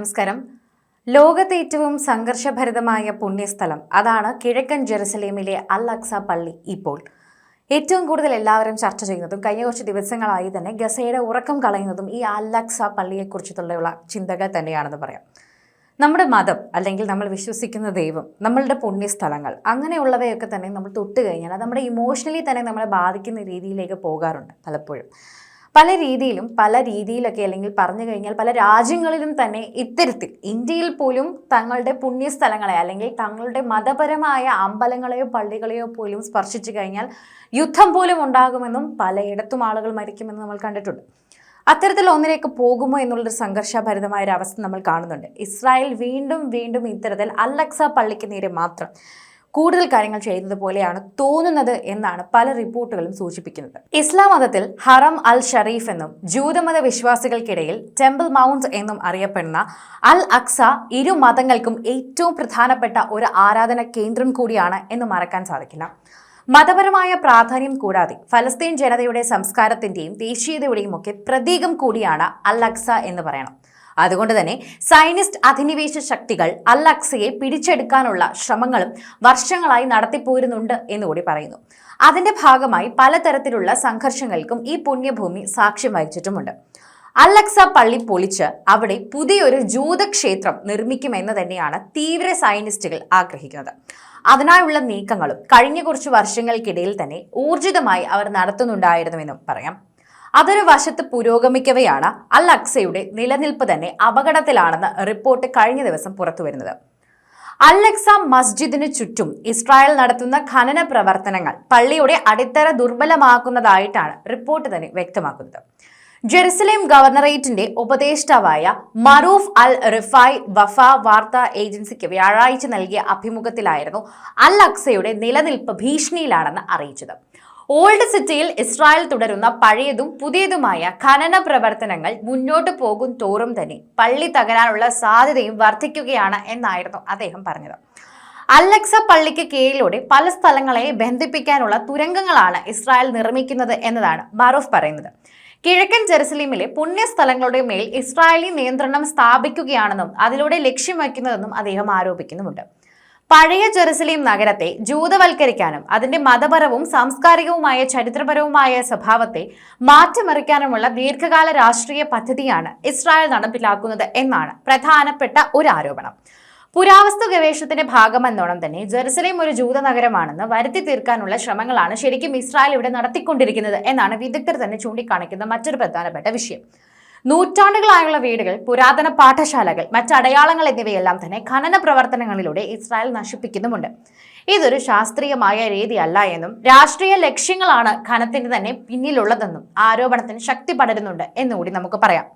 നമസ്കാരം. ലോകത്തെ ഏറ്റവും സംഘർഷഭരിതമായ പുണ്യസ്ഥലം അതാണ് കിഴക്കൻ ജെറുസലേമിലെ അൽ അക്സ പള്ളി ഇപ്പോൾ. ഏറ്റവും കൂടുതൽ എല്ലാവരും ചർച്ച ചെയ്യുന്നതും കഴിഞ്ഞ കുറച്ച് ദിവസങ്ങളായി തന്നെ ഗസയുടെ ഉറക്കം കളയുന്നതും ഈ അൽ അക്സ പള്ളിയെക്കുറിച്ചിട്ടുള്ള ചിന്തകൾ തന്നെയാണെന്ന് പറയാം. നമ്മുടെ മതം അല്ലെങ്കിൽ നമ്മൾ വിശ്വസിക്കുന്ന ദൈവം നമ്മളുടെ പുണ്യസ്ഥലങ്ങൾ അങ്ങനെയുള്ളവയൊക്കെ തന്നെ നമ്മൾ തൊട്ട് കഴിഞ്ഞാൽ അത് നമ്മുടെ ഇമോഷണലി തന്നെ നമ്മളെ ബാധിക്കുന്ന രീതിയിലേക്ക് പോകാറുണ്ട് പലപ്പോഴും. പല രീതിയിലും പല രീതിയിലൊക്കെ അല്ലെങ്കിൽ പറഞ്ഞു കഴിഞ്ഞാൽ പല രാജ്യങ്ങളിലും തന്നെ ഇത്തരത്തിൽ ഇന്ത്യയിൽ പോലും തങ്ങളുടെ പുണ്യസ്ഥലങ്ങളെ അല്ലെങ്കിൽ തങ്ങളുടെ മതപരമായ അമ്പലങ്ങളെയോ പള്ളികളെയോ പോലും സ്പർശിച്ചു കഴിഞ്ഞാൽ യുദ്ധം പോലും ഉണ്ടാകുമെന്നും പലയിടത്തും ആളുകൾ മരിക്കുമെന്നും നമ്മൾ കണ്ടിട്ടുണ്ട്. അത്തരത്തിൽ ഒന്നിലേക്ക് പോകുമോ എന്നുള്ളൊരു സംഘർഷഭരിതമായ ഒരു അവസ്ഥ നമ്മൾ കാണുന്നുണ്ട്. ഇസ്രായേൽ വീണ്ടും വീണ്ടും ഇത്തരത്തിൽ അലക്സ പള്ളിക്ക് നേരെ മാത്രം കൂടുതൽ കാര്യങ്ങൾ ചെയ്യുന്നത് പോലെയാണ് തോന്നുന്നത് എന്നാണ് പല റിപ്പോർട്ടുകളും സൂചിപ്പിക്കുന്നത്. ഇസ്ലാം മതത്തിൽ ഹറം അൽ ഷറീഫ് എന്നും ജൂതമത വിശ്വാസികൾക്കിടയിൽ ടെമ്പിൾ മൗണ്ട് എന്നും അറിയപ്പെടുന്ന അൽ അക്സ ഇരു മതങ്ങൾക്കും ഏറ്റവും പ്രധാനപ്പെട്ട ഒരു ആരാധന കേന്ദ്രം കൂടിയാണ് എന്ന് മറക്കാൻ സാധിക്കില്ല. മതപരമായ പ്രാധാന്യം കൂടാതെ ഫലസ്തീൻ ജനതയുടെ സംസ്കാരത്തിന്റെയും ദേശീയതയുടെയും ഒക്കെ പ്രതീകം കൂടിയാണ് അൽ അക്സ എന്ന് പറയണം. അതുകൊണ്ട് തന്നെ സൈനിസ്റ്റ് അധിനിവേശ ശക്തികൾ അൽ അക്സയെ പിടിച്ചെടുക്കാനുള്ള ശ്രമങ്ങളും വർഷങ്ങളായി നടത്തിപ്പോരുന്നുണ്ട് എന്നുകൂടി പറയുന്നു. അതിന്റെ ഭാഗമായി പലതരത്തിലുള്ള സംഘർഷങ്ങൾക്കും ഈ പുണ്യഭൂമി സാക്ഷ്യം വഹിച്ചിട്ടുമുണ്ട്. അലക്സ പള്ളി പൊളിച്ച് അവിടെ പുതിയൊരു ജൂതക്ഷേത്രം നിർമ്മിക്കുമെന്ന് തന്നെയാണ് തീവ്ര സയനിസ്റ്റുകൾ ആഗ്രഹിക്കുന്നത്. അതിനായുള്ള നീക്കങ്ങളും കഴിഞ്ഞ കുറച്ച് വർഷങ്ങൾക്കിടയിൽ തന്നെ ഊർജിതമായി അവർ നടത്തുന്നുണ്ടായിരുന്നുവെന്നും പറയാം. അതൊരു വശത്ത് പുരോഗമിക്കവെയാണ് അൽ അക്സയുടെ നിലനിൽപ്പ് തന്നെ അപകടത്തിലാണെന്ന് റിപ്പോർട്ട് കഴിഞ്ഞ ദിവസം പുറത്തുവരുന്നത് അല്ലക്സ മസ്ജിദിനു ചുറ്റും ഇസ്രായേൽ നടത്തുന്ന ഖനന പ്രവർത്തനങ്ങൾ പള്ളിയുടെ അടിത്തറ ദുർബലമാക്കുന്നതായിട്ടാണ് റിപ്പോർട്ട് തന്നെ വ്യക്തമാക്കുന്നത്. ജെറുസലേം ഗവർണറേറ്റിന്റെ ഉപദേഷ്ടാവായ മറൂഫ് അൽ റിഫായ് വഫ വാർത്താ ഏജൻസിക്ക് വ്യാഴാഴ്ച നൽകിയ അഭിമുഖത്തിലായിരുന്നു അൽ അക്സയുടെ നിലനിൽപ്പ് ഭീഷണിയിലാണെന്ന് അറിയിച്ചത്. ഓൾഡ് സിറ്റിയിൽ ഇസ്രായേൽ തുടരുന്ന പഴയതും പുതിയതുമായ ഖനന പ്രവർത്തനങ്ങൾ മുന്നോട്ട് പോകും തോറും തന്നെ പള്ളി തകരാനുള്ള സാധ്യതയും വർദ്ധിക്കുകയാണ് എന്നായിരുന്നു അദ്ദേഹം പറഞ്ഞത്. അലക്സ പള്ളിക്ക് കീഴിലൂടെ പല സ്ഥലങ്ങളെ ബന്ധിപ്പിക്കാനുള്ള തുരങ്കങ്ങളാണ് ഇസ്രായേൽ നിർമ്മിക്കുന്നത് എന്നതാണ് മറൂഫ് പറയുന്നത്. കിഴക്കൻ ജെറുസലേമിലെ പുണ്യസ്ഥലങ്ങളുടെ മേൽ ഇസ്രായേലി നിയന്ത്രണം സ്ഥാപിക്കുകയാണെന്നും അതിലൂടെ ലക്ഷ്യം വയ്ക്കുന്നതെന്നും അദ്ദേഹം ആരോപിക്കുന്നുമുണ്ട്. പഴയ ജെറുസലേം നഗരത്തെ ജൂതവൽക്കരിക്കാനും അതിന്റെ മതപരവും സാംസ്കാരികവുമായ ചരിത്രപരവുമായ സ്വഭാവത്തെ മാറ്റിമറിക്കാനുമുള്ള ദീർഘകാല രാഷ്ട്രീയ പദ്ധതിയാണ് ഇസ്രായേൽ നടപ്പിലാക്കുന്നത് എന്നാണ് പ്രധാനപ്പെട്ട ഒരു ആരോപണം. പുരാവസ്തു ഗവേഷണത്തിന്റെ ഭാഗമെന്നോണം തന്നെ ജെറുസലേം ഒരു ജൂത നഗരമാണെന്ന് വരുത്തി തീർക്കാനുള്ള ശ്രമങ്ങളാണ് ശരിക്കും ഇസ്രായേൽ ഇവിടെ നടത്തിക്കൊണ്ടിരിക്കുന്നത് എന്നാണ് വിദഗ്ധർ തന്നെ ചൂണ്ടിക്കാണിക്കുന്ന മറ്റൊരു പ്രധാനപ്പെട്ട വിഷയം. നൂറ്റാണ്ടുകളായുള്ള വീടുകൾ പുരാതന പാഠശാലകൾ മറ്റടയാളങ്ങൾ എന്നിവയെല്ലാം തന്നെ ഖനന പ്രവർത്തനങ്ങളിലൂടെ ഇസ്രായേൽ നശിപ്പിക്കുന്നുമുണ്ട്. ഇതൊരു ശാസ്ത്രീയമായ രീതിയല്ല എന്നും രാഷ്ട്രീയ ലക്ഷ്യങ്ങളാണ് ഖനത്തിന് തന്നെ പിന്നിലുള്ളതെന്നും ആരോപണത്തിന് ശക്തി പടരുന്നുണ്ട് എന്നുകൂടി നമുക്ക് പറയാം.